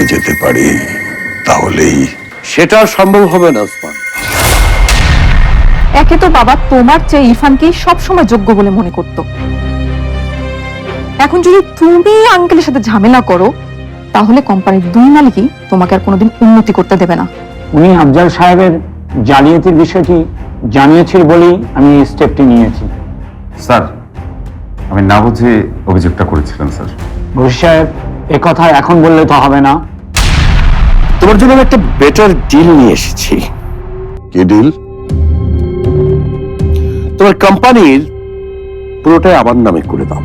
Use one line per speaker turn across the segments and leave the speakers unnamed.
ঢুকে যেতে পারি তাহলেই
সেটা সম্ভব হবে না ওসমান।
একে তো বাবা তোমার চেয়ে ইরফানকেই সবসময় যোগ্য বলে মনে করত। এখন যদি তুমি আঙ্কেলের সাথে ঝামেলা করো তাহলে কোম্পানির দুই মালিকই তোমাকে আর কোনোদিন উন্নতি করতে দেবে না।
উনি আফজাল সাহেবের জালিয়াতির বিষয়টি জানিয়েছিল বলেই আমি এই স্টেপটি নিয়েছি।
স্যার আমি না বুঝে অভিযোগটা করেছিলাম স্যার।
ঘোষ সাহেব এ কথা এখন বললে তো হবে না।
তোমার জন্য আমি একটা বেটার ডিল নিয়ে এসেছি।
কি ডিল
তোমার কোম্পানির পুরোটাই আমার নামে করে দাও।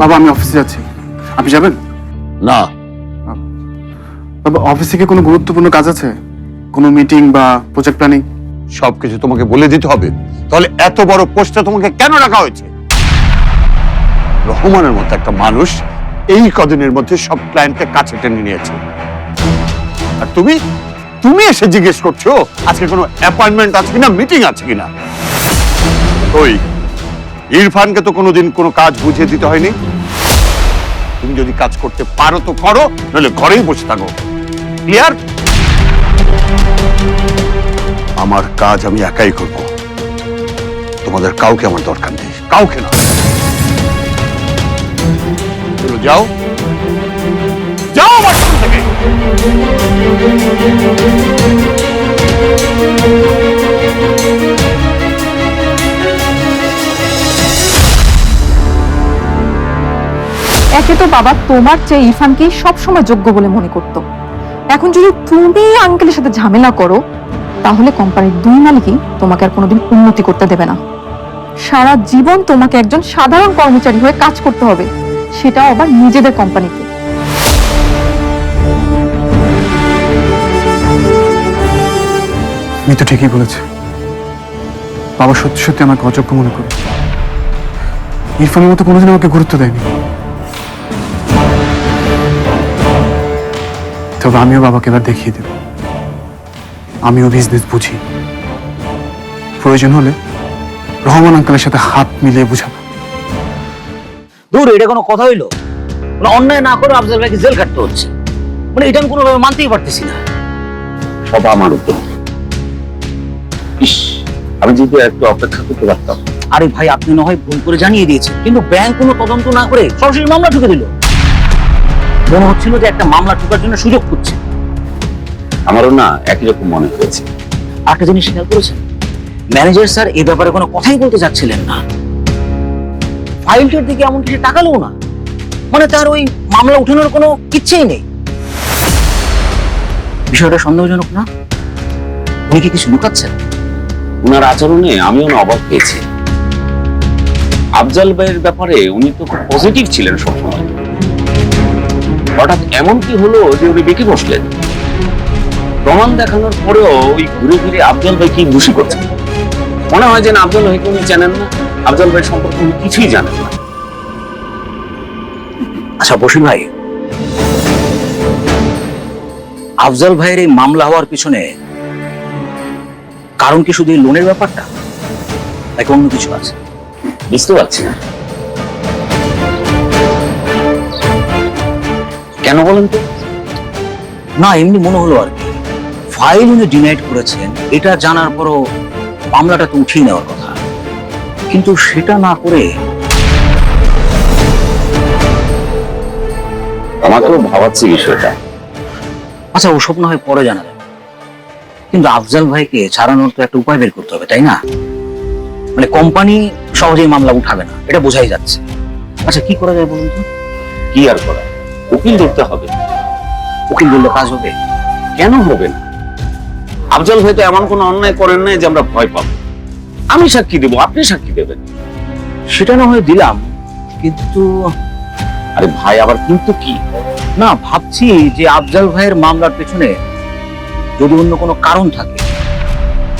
বাবা আমি অফিসে যাচ্ছি। আপনি যাবেন?
না।
বাবা অফিসে কি কোনো গুরুত্বপূর্ণ কাজ আছে? কোনো মিটিং বা প্রজেক্ট প্ল্যানিং
সবকিছু তোমাকে বলে দিতে হবে। তাহলে এত বড় পোস্টে তোমাকে কেন রাখা হয়েছে? রহমানের মতো একটা মানুষ এই কদিনের মধ্যে সব ক্লায়েন্টকে কাছে টেনে নিয়েছে। আর তুমি? তুমি এসে জিজ্ঞেস করছ, আজকে কোনো অ্যাপয়েন্টমেন্ট আছে কিনা মিটিং আছে কিনা? ওই, ইরফানকে তো কোনোদিন কোনো কাজ বুঝিয়ে দিতে হয়নি। তুমি যদি কাজ করতে পারো তো করো নইলে ঘরেই বসে থাকো। ক্লিয়ার আমার কাজ আমি একাই করব। তোমাদের কাউকে আমার দরকার নেই, কাউকে না। চলো যাও। যাও
একে তো বাবা তোমার চেয়ে ইরফানকেই সবসময় যোগ্য বলে মনে করত। এখন যদি তুমি আঙ্কেলের সাথে ঝামেলা করো, তাহলে কোম্পানির দুই মালিকই তোমাকে আর কোনোদিন উন্নতি করতে দেবে না। সারা জীবন তোমাকে একজন সাধারণ কর্মচারী হয়ে কাজ করতে হবে সেটাও আবার নিজেদের কোম্পানিতে।
আমি তো ঠিকই বলেছে। বাবা সত্যি সত্যি আমাকে অযোগ্য মনে করে। ইরফানের মতো কোনোদিন আমাকে গুরুত্ব দেয়নি। তবে আমিও বাবাকে এবার দেখিয়ে দেব। আমিও বিজনেস বুঝি। প্রয়োজন হলে রহমান আঙ্কালের সাথে হাত মিলিয়ে বুঝাবো।
দূর এটা কোনো কথা হইল? মানে অন্যায় না করে আফজাল ভাইকে জেল কাটতে হচ্ছে। মানে এটা আমি কোনোভাবে মানতেই পারতেছি না।
সব আমার উপর। ইস আমি যদি একটু অপেক্ষা করতে পারতাম।
আরে ভাই আপনি না হয় ভুল করে জানিয়ে দিয়েছেন কিন্তু ব্যাংক কোনো তদন্ত না করে সরাসরি মামলা ঢুকে দিল। মনে হচ্ছিল যে একটা মামলা ঠুকার জন্য সুযোগ খুঁজছে।
আমারও না একই রকম মনে হয়েছে।
একটা জিনিস খেয়াল করেছেন? ম্যানেজার স্যার এই ব্যাপারে কোনো কথাই বলতে চাচ্ছিলেন না। ফাইলটার দিকে এমন কিছু তাকালেও না। মানে তার ওই মামলা উঠানোর কোনো ইচ্ছেই নেই। বিষয়টা সন্দেহজনক না? উনি কি কিছু লুকাচ্ছেন?
ওনার আচরণে আমিও না অবাক পেয়েছি আফজাল ভাইয়ের ব্যাপারে উনি তো খুব পজিটিভ ছিলেন সবসময়। হঠাৎ এমন কি হলো যে উনি বেঁকে বসলেন? প্রমাণ দেখানোর পরেও ওই ঘুরে ফিরে আফজাল ভাই কি খুশি করছেন? মনে হয় যে না আফজাল ভাইকে উনি জানেন না। আফজাল ভাই সম্পর্কে উনি কিছুই জানেন না।
আচ্ছা বসির ভাই। আফজাল ভাইয়ের এই মামলা হওয়ার পিছনে কারণ কি শুধু এই লোনের ব্যাপারটা নাকি অন্য কিছু আছে?
বুঝতে পারছি না। কেন বলেন তো?
না এমনি মনে হলো আর কি। ফাইল উনি ডিনাইট করেছেন এটা জানার পরও মামলাটা তো উঠিয়ে নেওয়ার কথা। কিন্তু সেটা না করে
আমাকেও ভাবাচ্ছি বিষয়টা।
আচ্ছা ওসব না হয় পরে জানা যাবে কিন্তু আফজাল ভাইকে ছাড়ানোর তো একটা উপায় বের করতে হবে তাই না? মানে কোম্পানি সহজেই মামলা উঠাবে না এটা বোঝাই যাচ্ছে। আচ্ছা কি করা যায় বলুন তো?
কি আর করা উকিল ধরতে হবে।
উকিল বললে কাজ হবে।
কেন হবে না? আফজল ভাই এমন কোনো অন্যায় করেন নাই যে আমরা ভয় পাবো। আমি সাক্ষী দেবো, আপনি সাক্ষী দেবেন।
সেটা না হয় দিলাম, কিন্তু
আরে ভাই, আবার কিন্তু কি?
না, ভাবছি যে আফজাল ভাইয়ের মামলার পেছনে যদি অন্য কোনো কারণ থাকে,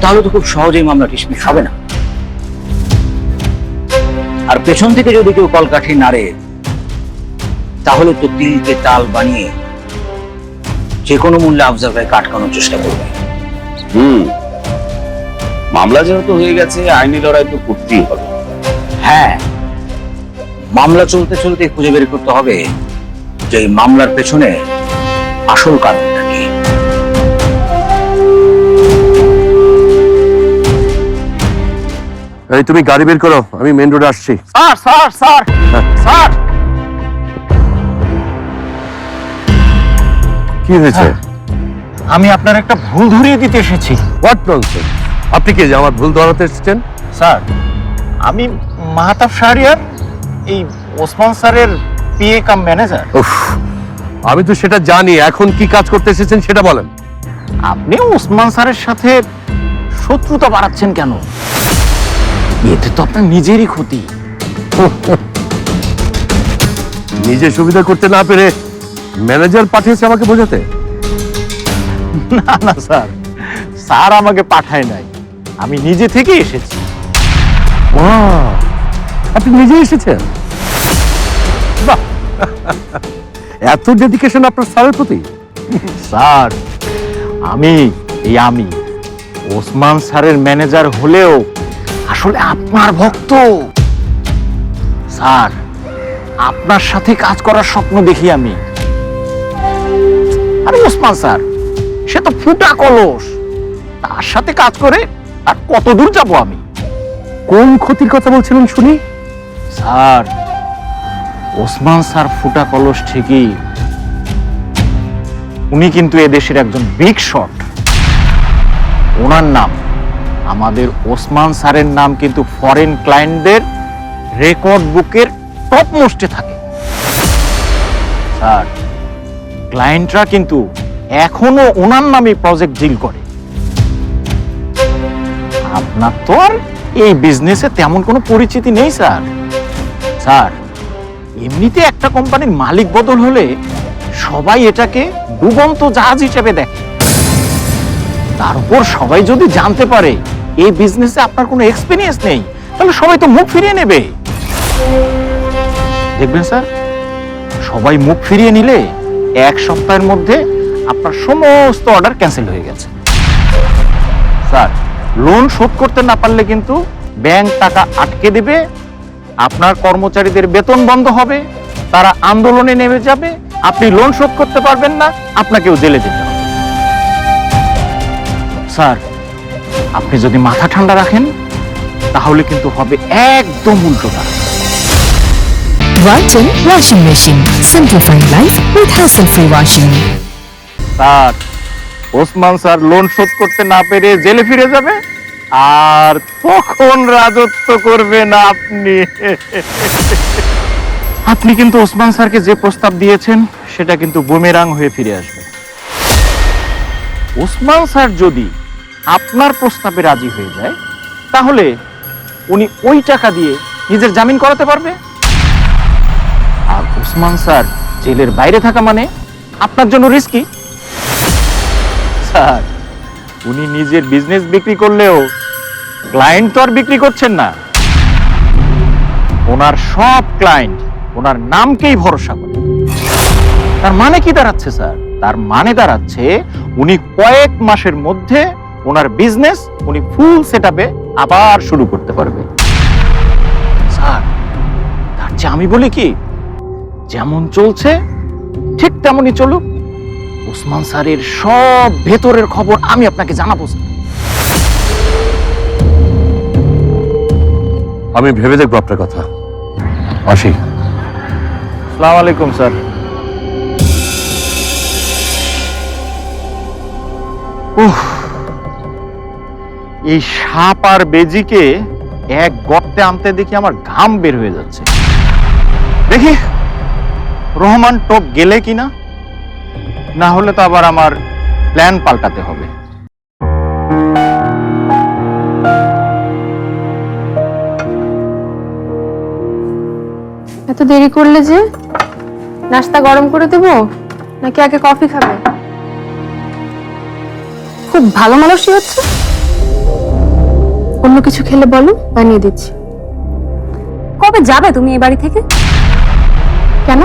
তাহলে তো খুব সহজেই মামলা ডিসমিস হবে না। আর পেছন থেকে যদি কেউ কলকাঠি নাড়ে তাহলে তো তিলকে তাল বানিয়ে যে কোনো মূল্যে আফজাল ভাই আটকানোর চেষ্টা করবে।
হুম। মামলা যেহেতু হয়ে গেছে আইনি লড়াই তো করতেই হবে।
হ্যাঁ। মামলা চলতে চলতে খুঁজে বের করতে হবে যে এই মামলার পেছনে আসল কারণটা কি।
এই তুমি গাড়ি বের করো আমি মেন রোডে আসছি।
Sir sir sir sir.
কি হয়েছে?
আমি আপনার একটা ভুল ধরিয়ে দিতে এসেছি।
হোয়াট ননসেন্স আপনি কি যে আমার ভুল ধরাতে এসেছেন?
স্যার আমি মাহতাব শাহরিয়ার এই ওসমান স্যারের পিএ কাম ম্যানেজার
উফ আমি তো সেটা জানি এখন কি কাজ করতে এসেছেন সেটা বলেন।
আপনি ওসমান স্যারের সাথে শত্রুতা বাড়াচ্ছেন কেন? এতে তো আপনার নিজেরই ক্ষতি।
নিজে সুবিধা করতে না পেরে ম্যানেজার পাঠিয়েছে আমাকে বোঝাতে?
না না স্যার। স্যার আমাকে পাঠায় নাই। আমি নিজে থেকে এসেছি।
আপনি নিজে এসেছেন? বাহ! এত ডেডিকেশন আপনার স্যারের প্রতি?
স্যার আমি এই আমি ওসমান স্যারের ম্যানেজার হলেও আসলে আপনার ভক্ত। স্যার আপনার সাথে কাজ করার স্বপ্ন দেখি আমি। আরে ওসমান স্যার সে তো ফুটা কলস। তার সাথে কাজ করে আর কত দূর যাব আমি?
কোন ক্ষতির কথা বলছিলেন শুনি?
স্যার ওসমান স্যার ফুটা কলস ঠিকই। উনি কিন্তু এদেশের একজন বিগ শট। ওনার নাম আমাদের ওসমান স্যারের নাম কিন্তু ফরেন ক্লায়েন্টদের রেকর্ড বুকের টপ মোস্টে থাকে। স্যার ক্লায়েন্টরা কিন্তু এখনও ওনার নামে প্রজেক্ট ডিল করে। আপনার তো আর এই বিজনেসে তেমন কোনো পরিচিতি নেই, স্যার। স্যার, এমনিতে একটা কোম্পানির মালিক বদল হলে সবাই এটাকে ডুবন্ত জাহাজ হিসেবে দেখে। তারপর সবাই যদি জানতে পারে এই বিজনেসে আপনার কোনো এক্সপিরিয়েন্স নেই, তাহলে সবাই তো মুখ ফিরিয়ে নেবে। দেখবেন, স্যার, সবাই মুখ ফিরিয়ে নিলে এক সপ্তাহের মধ্যে আপনার সমস্ত অর্ডার ক্যান্সেল হয়ে গেছে। স্যার, লোন শোধ করতে না পারলে কিন্তু ব্যাংক টাকা আটকে দেবে, আপনার কর্মচারীদের বেতন বন্ধ হবে, তারা আন্দোলনে নেমে যাবে, আপনি লোন শোধ করতে পারবেন না, আপনাকেও জেলে যেতে হবে। স্যার, আপনি যদি মাথা ঠান্ডা রাখেন, তাহলে কিন্তু হবে একদম উল্টোটা
Walton Washing Machine. Simplifying life with hassle-free washing.
Sir, Osman sir loan শোধ করতে না পেরে জেলে ফিরে যাবে আর তখন রাজত্ব করবেন আপনি আপনি কিন্তু ওসমান স্যারকে যে প্রস্তাব দিয়েছেন, সেটা কিন্তু বুমেরাং হয়ে ফিরে আসবে ওসমান স্যার যদি আপনার প্রস্তাবে রাজি হয়ে যায়, তাহলে উনি ওই টাকা দিয়ে নিজের জামিন করাতে পারবে ওসমান স্যার, জেলের বাইরে থাকা মানে আপনার জন্য রিস্কি স্যার, উনি নিজের বিজনেস বিক্রি করলেও ক্লায়েন্ট তো আর বিক্রি করছেন না। ওনার সব ক্লায়েন্ট ওনার নামকেই ভরসা করে। তার মানে কি দাঁড়াচ্ছে, স্যার? তার মানে দাঁড়াচ্ছে উনি কয়েক মাসের মধ্যে ওনার বিজনেস উনি ফুল সেটআপে আবার শুরু করতে পারবে। স্যার, তার চেয়ে আমি বলি কি যেমন চলছে ঠিক তেমনই চলুক। ওসমান স্যারের সব ভেতরের খবর আমি আপনাকে জানাব
আমি ভেবে দেখব আপনার কথা। আসি।
আসসালামু আলাইকুম স্যার। উফ, এই সাপ আর বেজিকে এক গর্তে আনতে দেখি আমার ঘাম বের হয়ে যাচ্ছে। দেখি। রহমান টপ গেলে কিনা? না হলে তো আবার আমার প্ল্যান পাল্টাতে হবে।
এত দেরি করলে যে? নাস্তা গরম করে দেবো, নাকি আগে কফি খাবে? খুব ভালো মানুষই হচ্ছে। অন্য কিছু খেলে বলো, বানিয়ে দিচ্ছি। কবে যাবে তুমি এই বাড়ি থেকে? কেন?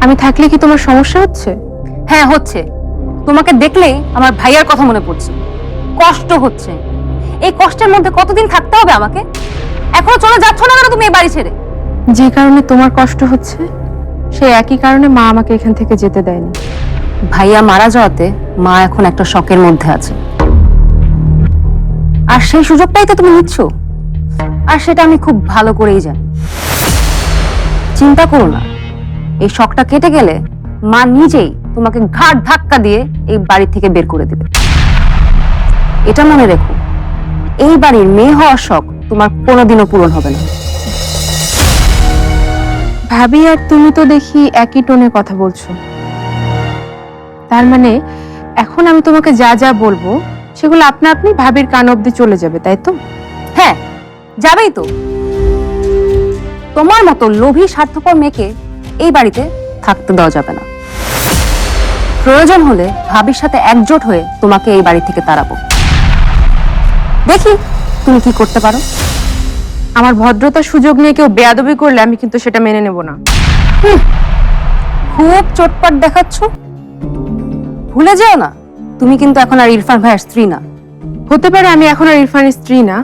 আমি থাকলে কি তোমার সমস্যা হচ্ছে? হ্যাঁ হচ্ছে। তোমাকে দেখলেই আমার ভাইয়ার কথা মনে পড়ছে। কষ্ট হচ্ছে। এই কষ্টের মধ্যে কতদিন থাকতে হবে আমাকে? এখনও চলে যাচ্ছ না কেন তুমি এই বাড়ি ছেড়ে?
যে কারণে তোমার কষ্ট হচ্ছে সে একই কারণে মা আমাকে এখান থেকে যেতে দেয়নি।
ভাইয়া মারা যাওয়াতে মা এখন একটা শকের মধ্যে আছে। আর সেই সুযোগটাই তো তুমি নিচ্ছ। আর সেটা আমি খুব ভালো করেই জানি। চিন্তা করো না। এই শখটা কেটে গেলে মা নিজেই তোমাকে ঘাট ধাক্কা দিয়ে এই বাড়ি থেকে বের করে দেবে। এটা মনে রেখো এই বাড়ির মেয়ে হওয়ার শখ তোমার কোনোদিনও পূরণ হবে না।
ভাবি আর তুমি তো দেখি একই টোনে কথা বলছো। তার মানে এখন আমি তোমাকে যা যা বলব সেগুলো আপনা আপনি ভাবির কান অব্দি চলে যাবে তাই তো?
হ্যাঁ যাবেই তো। তোমার মতো লোভী স্বার্থপর মেয়েকে এই বাড়িতে থাকতে দেওয়া যাবে না। প্রয়োজন হলে ভাবির সাথে একজোট হয়ে তোমাকে এই বাড়ি থেকে তাড়াবো। দেখি তুমি কি করতে পারো।
আমার ভদ্রতার সুযোগ নিয়ে কেউ বেয়াদবি করলে আমি কিন্তু সেটা মেনে নেব না।
খুব চটপট দেখাচ্ছ। ভুলে যেও না, তুমি কিন্তু এখন আর ইরফান ভাইয়ের স্ত্রী না।
হতে পারে আমি এখন আর ইরফানের স্ত্রী না,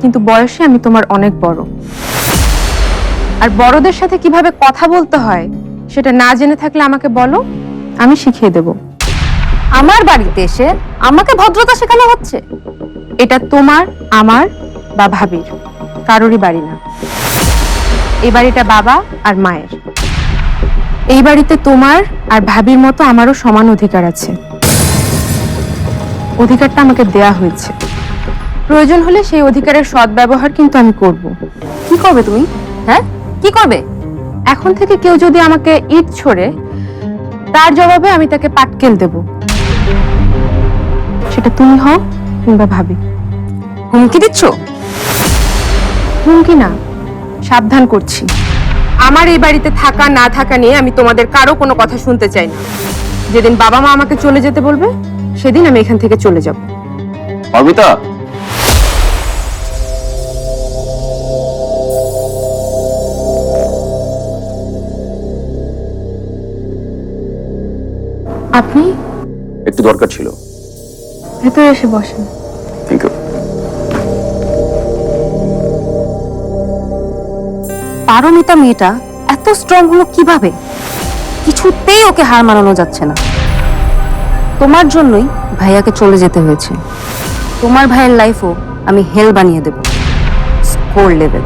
কিন্তু বয়সে আমি তোমার অনেক বড়। আর বড়দের সাথে কীভাবে কথা বলতে হয়, সেটা না জেনে থাকলে আমাকে বলো, আমি শিখিয়ে দেব।
আমার বাড়িতে এসে আমাকে ভদ্রতা শেখানো হচ্ছে।
এটা তোমার, আমার বা ভাবির, কারোরই বাড়ি না। এই বাড়িটা বাবা আর মায়ের। এই বাড়িতে তোমার আর ভাবির মতো আমারও সমান অধিকার আছে। অধিকারটা আমাকে দেয়া হয়েছে। প্রয়োজন হলে সেই অধিকারের সদ্ব্যবহার কিন্তু আমি করব।
কি করবে তুমি? হ্যাঁ? কি করবে?
এখন থেকে কেউ যদি আমাকে ইট ছড়ে, তার জবাবে আমি তাকে পাটকেল দেব। সেটা তুমি হও কিংবা ভাবি।
হুমকি দিচ্ছ?
হুমকি না, সাবধান করছি। আমার এই বাড়িতে থাকা, না থাকা নিয়ে আমি তোমাদের কারও কোনো কথা শুনতে চাই না। যেদিন বাবা মা আমাকে চলে যেতে বলবে, সেদিন আমি এখান থেকে চলে যাব।
অর্বিতা
আপনি?
একটু দরকার ছিল।
ভেতরে এসে বসেন।
থ্যাংক ইউ
পারমিতা মেয়েটা এত স্ট্রং হলো কীভাবে? কিছুতেই ওকে হার মানানো যাচ্ছে না। তোমার জন্যই ভাইয়াকে চলে যেতে হয়েছে। তোমার ভাইয়ের লাইফও আমি হেল বানিয়ে দেব। স্কোর লেভেল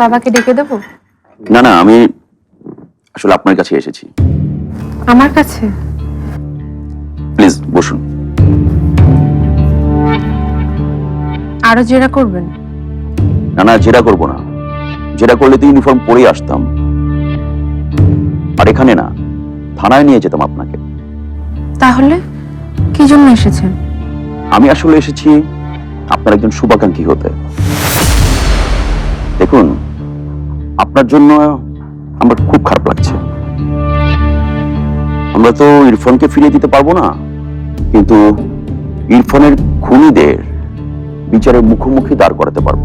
বাবাকে ডেকে দেবো?
না না আমি আসলে আপনার কাছে এসেছি।
আমার কাছে?
প্লিজ বসুন।
আরও জেরা করবেন?
না না জেরা করব না। জেরা করলে তো ইউনিফর্ম পরেই আসতাম। আর এখানে না থানায় নিয়ে যেতাম আপনাকে।
তাহলে কি জন্য এসেছেন?
আমি আসলে এসেছি আপনার একজন শুভাকাঙ্ক্ষী হতে। দেখুন আপনার জন্য আমার খুব খারাপ লাগছে। আমরা তো ইরফানকে ফিরিয়ে দিতে পারব না কিন্তু ইরফানের খুনিদের বিচারের মুখোমুখি দাঁড় করাতে পারব।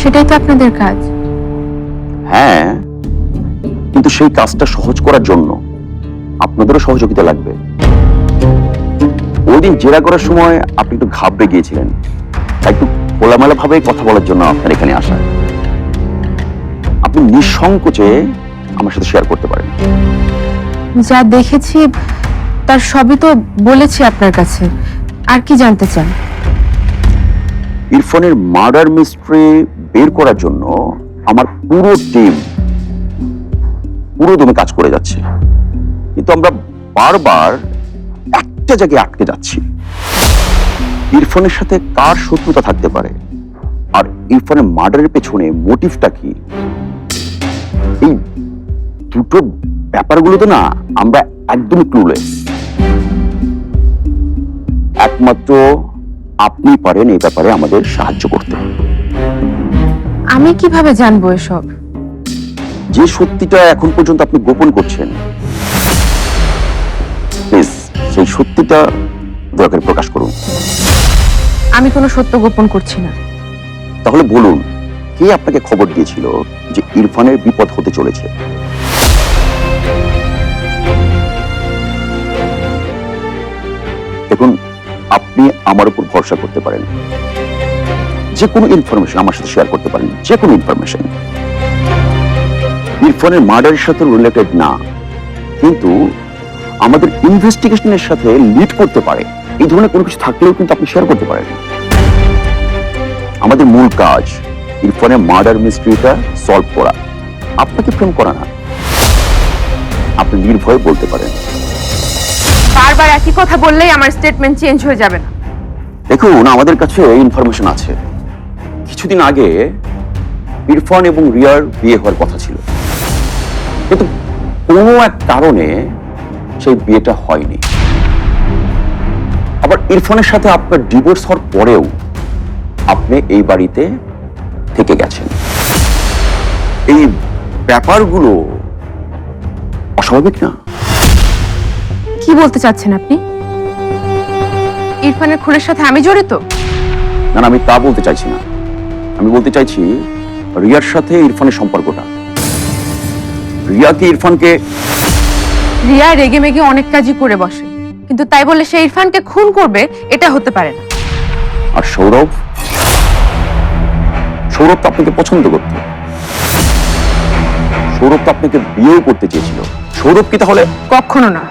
সেটাই তো আপনাদের কাজ।
হ্যাঁ কিন্তু সেই কাজটা সহজ করার জন্য আপনাদেরও সহযোগিতা লাগবে। ওই দিন জেরা করার সময় আপনি একটু ঘাবড়ে গিয়েছিলেন। তাই একটু খোলামেলা ভাবে কথা বলার জন্য আপনার এখানে আসা। আপনি নিঃসংকোচে আমার সাথে শেয়ার করতে পারেন।
যা দেখেছি তার সবই তো বলেছি আপনার কাছে। আর কি জানতে চান?
ইরফানের মার্ডার মিস্ট্রি বের করার জন্য আমার পুরো টিম পুরো দমে কাজ করে যাচ্ছে। কিন্তু আমরা বারবার একটা জায়গায় আটকে যাচ্ছি। ইরফানের সাথে কার শত্রুতা থাকতে পারে? আর ইরফানের মার্ডারের পেছনে মোটিভটা কি? এই দুটো ব্যাপারগুলোতে না আমরা একদমই ক্লুলেস একমাত্র আপনি পারেন এই ব্যাপারে আমাদের সাহায্য করতে।
আমি কীভাবে জানব এসব?
যে সত্যিটা এখন পর্যন্ত আপনি গোপন করছেন প্লিজ সেই সত্যিটা দয়া করে প্রকাশ করুন।
আমি কোনো সত্য গোপন করছি না।
তাহলে বলুন, কে আপনাকে খবর দিয়েছিল যে ইরফানের বিপদ হতে চলেছে? দেখুন, আপনি আমার উপর ভরসা করতে পারেন। যে কোনো ইনফরমেশন আমার সাথে শেয়ার করতে পারেন, যে কোনো ইনফরমেশন ইরফানের মার্ডারের সাথে রিলেটেড না, কিন্তু আমাদের ইনভেস্টিগেশনের সাথে লিড করতে পারে। এই ধরনের কোনো কিছু থাকলেও কিন্তু আপনি শেয়ার করতে পারেন। আমাদের মূল কাজ ইরফানের মার্ডার মিস্ট্রিটা সলভ করা। আপনাকে প্রেম করা না। আপনি নির্ভয়ে বলতে পারেন।
বারবার একই কথা বললেই আমার স্টেটমেন্ট চেঞ্জ হয়ে যাবে না।
দেখুন আমাদের কাছে ইনফরমেশন আছে। কিছুদিন আগে ইরফান এবং রিয়ার বিয়ে হওয়ার কথা ছিল। কিন্তু কোনো এক কারণে সেই বিয়েটা হয়নি। আবার ইরফানের সাথে আপনার ডিভোর্স হওয়ার পরেও আপনি এই বাড়িতে থেকে গেছেন। এই ব্যাপারগুলো অস্বাভাবিক না?
কি বলতে চাচ্ছেন আপনি? ইরফানের খুনের সাথে আমি জড়িত?
না না, আমি তা বলতে চাইছি না। আমি বলতে চাইছি রিয়ার সাথে ইরফানের সম্পর্কটা। রিয়া কি ইরফানকে
রিয়া রেগে মেগে অনেক কাজই করে বসে। কিন্তু তাই বলে সে ইরফানকে খুন করবে এটা হতে পারে না।
আর সৌরভ? সৌরভ তো আপনাকে পছন্দ করত। সৌরভ তো আপনাকে বিয়েও করতে চেয়েছিল। সৌরভ কি তাহলে
কখনো না।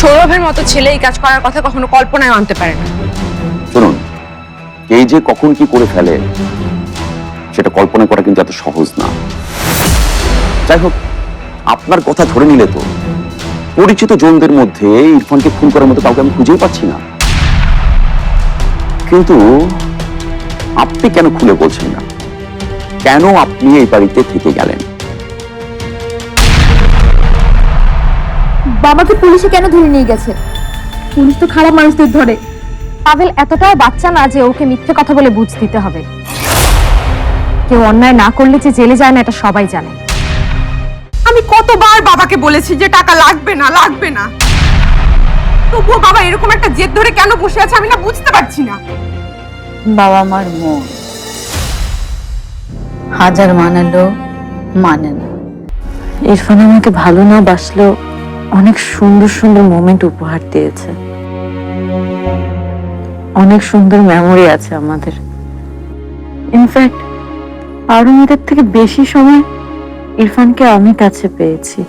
সৌরভের মতো ছেলে এই কাজ করার কথা কখনো কল্পনায় আনতে পারে না।
শুনুন এই যে কখন কি করে ফেলে সেটা কল্পনা করা কিন্তু এত সহজ না। যাই হোক আপনার কথা ধরে নিলে তো পরিচিত জনদের মধ্যে ইরফানকে খুন করার মতো কাউকে আমি খুঁজেই পাচ্ছি না। কিন্তু আপনি কেন খুলে বলছেন না? কেন আপনি এই বাড়িতে থেকে গেলেন?
বাবাকে পুলিশে কেন ধরে নিয়ে গেছে? পুলিশ তো খারাপ মানুষদের ধরে। পাভেল এতটাও বাচ্চা না যে ওকে মিথ্যে কথা বলে বুঝ দিতে হবে। কেউ অন্যায় না করলে যে জেলে যায় না, এটা সবাই জানে।
কতবার বাবাকে বলেছি যে টাকা লাগবে না লাগবে না। তবুও বাবা এরকম একটা জেদ ধরে কেন বসে আছে আমি না বুঝতে পারছি না।
বাবা মার মন। হাজার মানালো মানে না। ইরফান আমাকে ভালো না বাসলেও অনেক সুন্দর সুন্দর মোমেন্ট উপহার দিয়েছে। অনেক সুন্দর মেমোরি আছে আমাদের। ইনফ্যাক্ট আরও মেয়েদের থেকে বেশি সময় ইরফানকে আমি কাছে পেয়েছি।